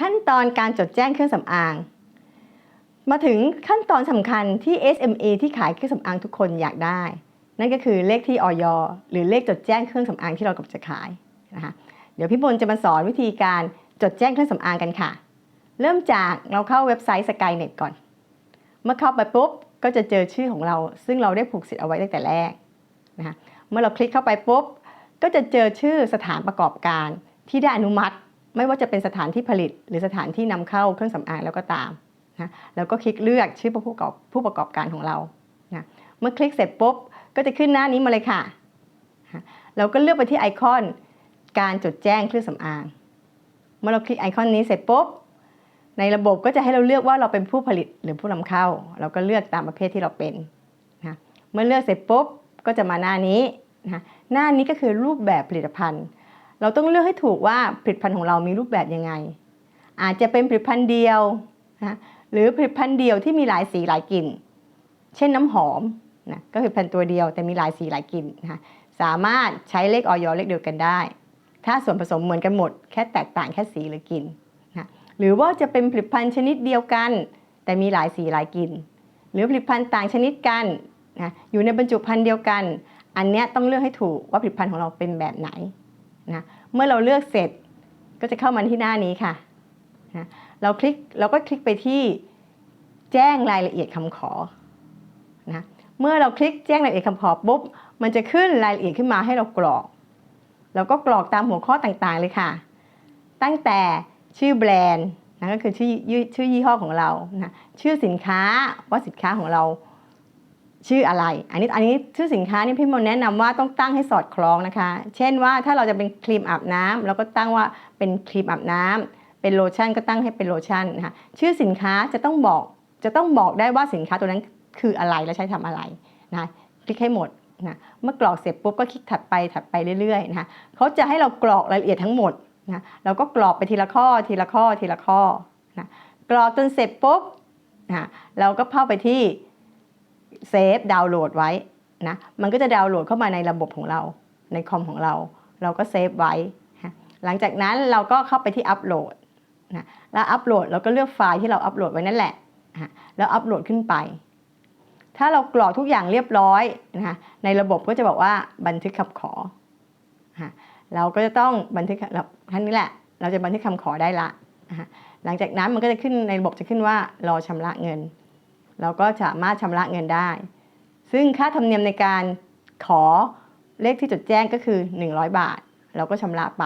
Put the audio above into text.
ขั้นตอนการจดแจ้งเครื่องสำอาง มาถึงขั้นตอนสำคัญที่ SME ที่ขายเครื่องสำอางทุกคนอยากได้ นั่นก็คือเลขที่ออยหรือเลขจดแจ้งเครื่องสำอางที่เรากำลังจะขายนะคะเดี๋ยวพี่บนจะมาสอนวิธีการจดแจ้งเครื่องสำอางกันค่ะ เริ่มจากเราเข้าเว็บไซต์ Skynet ก่อน เมื่อเข้าไปปุ๊บก็จะเจอชื่อของเรา ซึ่งเราได้ผูกสิทธิ์เอาไว้ตั้งแต่แรกนะคะเมื่อเราคลิกเข้าไปปุ๊บก็จะเจอชื่อสถานประกอบการที่ได้อนุมัติ ไม่ว่าจะเป็นสถานที่ผลิต หรือสถานที่นำเข้าเครื่องสำอางแล้วก็ตามนะแล้วก็คลิกเลือกชื่อผู้ประกอบผู้ประกอบการของเรานะเมื่อคลิกเสร็จปุ๊บก็จะขึ้นหน้านี้มาเลยค่ะ เราก็เลือกไปที่ไอคอนการจดแจ้งเครื่องสำอาง เมื่อเราคลิกไอคอนนี้เสร็จปุ๊บในระบบก็จะให้เราเลือกว่าเราเป็นผู้ผลิตหรือผู้นำเข้า เราก็เลือกตามประเภทที่เราเป็นนะเมื่อเลือกเสร็จปุ๊บก็จะมาหน้านี้นะหน้านี้ก็คือรูปแบบผลิตภัณฑ์ เราต้องเลือกให้ถูกว่าผลิตภัณฑ์ของเรามีรูปแบบยังไง อาจจะเป็นผลิตภัณฑ์เดียวนะหรือผลิตภัณฑ์เดียวที่มีหลายสีหลายกลิ่น เช่นน้ำหอมนะก็คือผลิตภัณฑ์ตัวเดียวแต่มีหลายสีหลายกลิ่นนะคะสามารถใช้เลขออยเลขเดียวกันได้ ถ้าส่วนผสมเหมือนกันหมด แค่แตกต่างแค่สีหรือกลิ่นหรือว่าจะเป็นผลิตภัณฑ์ชนิดเดียวกัน แต่มีหลายสีหลายกลิ่น หรือผลิตภัณฑ์ต่างชนิดกันนะอยู่ในบรรจุภัณฑ์เดียวกัน อันเนี้ยต้องเลือกให้ถูกว่าผลิตภัณฑ์ของเราเป็นแบบไหน นะเมื่อเราเลือกเสร็จก็จะเข้ามาที่หน้านี้ค่ะนะเราคลิกเราก็คลิกไปที่แจ้งรายละเอียดคำขอนะเมื่อเราคลิกแจ้งรายละเอียดคำขอปุ๊บมันจะขึ้นรายละเอียดขึ้นมาให้เรากรอก เราก็กรอกตามหัวข้อต่างๆเลยค่ะ ตั้งแต่ชื่อแบรนด์นะก็คือชื่อชื่อยี่ห้อของเรานะชื่อสินค้าว่าสินค้าของเรา ชื่ออะไร อันนี้อันนี้ชื่อสินค้านี่พี่มนแนะนำว่าต้องตั้งให้สอดคล้องนะคะ เช่นว่าถ้าเราจะเป็นครีมอาบน้ำเราก็ตั้งว่าเป็นครีมอาบน้ำเป็นโลชั่นก็ตั้งให้เป็นโลชั่นนะคะชื่อสินค้าจะต้องบอกจะต้องบอกได้ว่าสินค้าตัวนั้นคืออะไรและใช้ทำอะไรนะคลิกให้หมดนะเมื่อกรอกเสร็จปุ๊บก็คลิกถัดไปถัดไปเรื่อยๆนะคะเขาจะให้เรากรอกรายละเอียดทั้งหมดนะเราก็กรอกไปทีละข้อทีละข้อทีละข้อนะกรอกจนเสร็จปุ๊บนะเราก็เข้าไปที่ เซฟดาวน์โหลดไว้นะมันก็จะดาวน์โหลดเข้ามาในระบบของเรา ในคอมของเรา เราก็เซฟไว้ หลังจากนั้นเราก็เข้าไปที่อัปโหลดนะแล้วอัปโหลดเราก็เลือกไฟล์ที่เราอัปโหลดไว้นั่นแหละแล้วอัปโหลดขึ้นไป ถ้าเรากรอกทุกอย่างเรียบร้อยนะคะในระบบก็จะบอกว่าบันทึกคำขอ เราก็จะต้องบันทึกท่านนี้แหละ เราจะบันทึกคำขอได้ละ หลังจากนั้นมันก็จะขึ้นในระบบจะขึ้นว่ารอชำระเงิน เราก็สามารถชำระเงินได้ ซึ่งค่าธรรมเนียมในการขอเลขที่จดแจ้งก็คือ 100 บาท เราก็ชำระไป